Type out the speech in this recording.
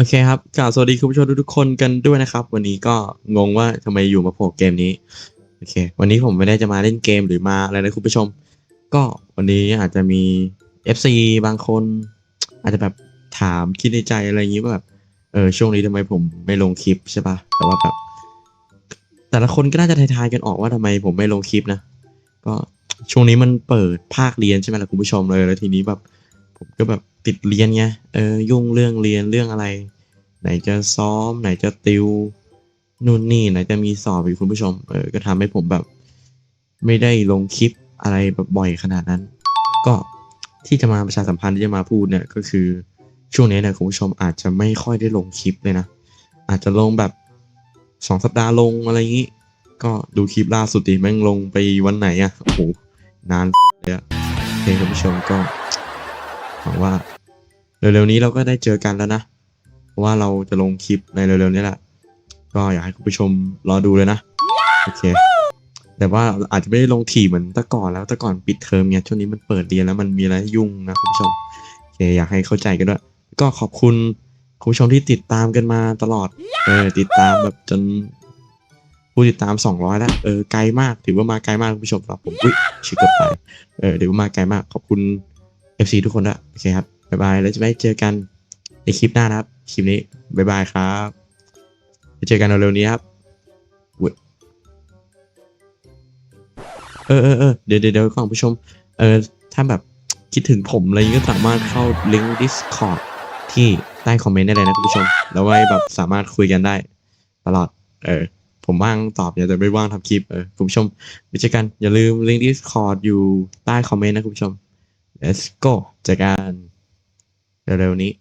โอเคครับกล่าวสวัสดีคุณผู้ชมทุกๆคนกันด้วยนะครับ วันนี้ก็งงว่าทำไมอยู่มาโผล่เกมนี้โอเค วันนี้ผมไม่ได้จะมาเล่นเกมหรือมาอะไรนะคุณผู้ชม ก็วันนี้อาจจะมี FC บางคน อาจจะแบบถามคิดในใจอะไรอย่างนี้ว่าแบบเออช่วงนี้ทำไมผมไม่ลงคลิปใช่ปะแต่ว่าแบบแต่ละคนก็น่าจะทายๆกันออกว่าทำไมผมไม่ลงคลิปนะ ก็ช่วงนี้มันเปิดภาคเรียนใช่ไหมล่ะคุณผู้ชมเลยแล้วทีนี้แบบ ผมก็แบบติดเรียนไงเออยุ่งเรื่องเรียนเรื่องอะไร ไหนจะซ้อม ไหนจะติวนู่นนี่ไหนจะมีสอบอีกคุณผู้ชมเออก็ทำให้ผมแบบ ไม่ได้ลงคลิปอะไรแบบบ่อยขนาดนั้น ก็ที่จะมาประชาสัมพันธ์ที่จะมาพูดเนี่ยก็คือช่วงนี้เนี่ยคุณผู้ชมอาจจะไม่ค่อยได้ลงคลิปเลยนะ อาจจะลงแบบสองสัปดาห์ลงอะไรอย่างนี้ ก็ดูคลิปล่าสุดดิแม่งลงไปวันไหนอะโอ้โหนานเลยอะโอเคคุณผู้ชมก็ หวังว่าเร็วๆนี้เราก็ได้เจอกันแล้วนะ เพราะว่าเราจะลงคลิปในเร็วๆนี้แหละ ก็อยากให้คุณผู้ชมรอดูเลยนะ โอเค แต่ว่าอาจจะไม่ได้ลงถี่เหมือนแต่ก่อนแล้วแต่ก่อนปิดเทอมเนี่ยช่วงนี้มันเปิดเรียนแล้วมันมีอะไรยุ่งนะคุณผู้ชม โอเคอยากให้เข้าใจกันด้วย ก็ขอบคุณคุณผู้ชมที่ติดตามกันมาตลอด เออติดตามแบบจนผู้ติดตาม 200 แล้ว เออ ไกลมาก ถือว่ามาไกลมากคุณผู้ชมสำหรับผม อุ้ยชิคเกือบไป เออถือว่ามาไกลมาก ขอบคุณ FC ทุกคนด้วยโอเคครับบ๊ายบายแล้วจะไปเจอกันในคลิปหน้านะครับ คลิปนี้บ๊ายบายครับไปเจอกันเร็วๆนี้ครับเออเออเออเดี๋ยวเดี๋ยวก่อนผู้ชม เออ ถ้าแบบคิดถึงผมอะไรอย่างนี้ก็สามารถเข้าลิงก์ Discord ที่ใต้คอมเมนต์ได้เลยนะคุณผู้ชม แล้วไว้แบบสามารถคุยกันได้ ตลอด เออ ผมว่างตอบอย่าแต่ไม่ว่างทำคลิป เออ คุณผู้ชมไปเจอกัน อย่าลืมลิงก์ Discord อยู่ใต้คอมเมนต์นะคุณผู้ชม let's go จากการเร็วๆนี้